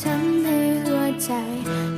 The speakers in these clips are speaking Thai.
ฉัน在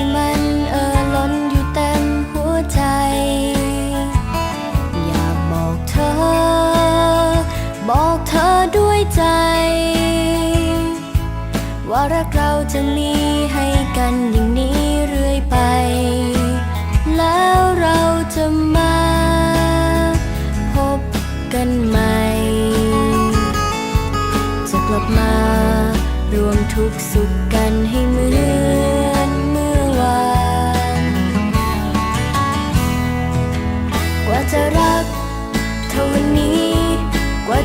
ที่มันเอ่อล้นอยู่เต็มหัวใจ อยากบอกเธอ บอกเธอด้วยใจ ว่ารักเราจะมีให้กันอย่างนี้เรื่อยไป แล้วเราจะมาพบกันใหม่ จะกลับมารวมทุกสุข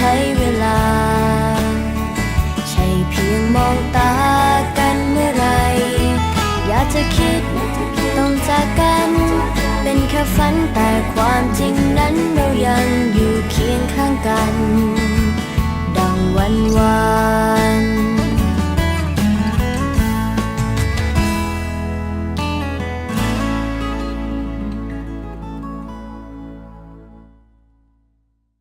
้ ค่ฝันแต่ความจริงนั้นเรายังอยู่เคียงข้างกัน ดังวันวาน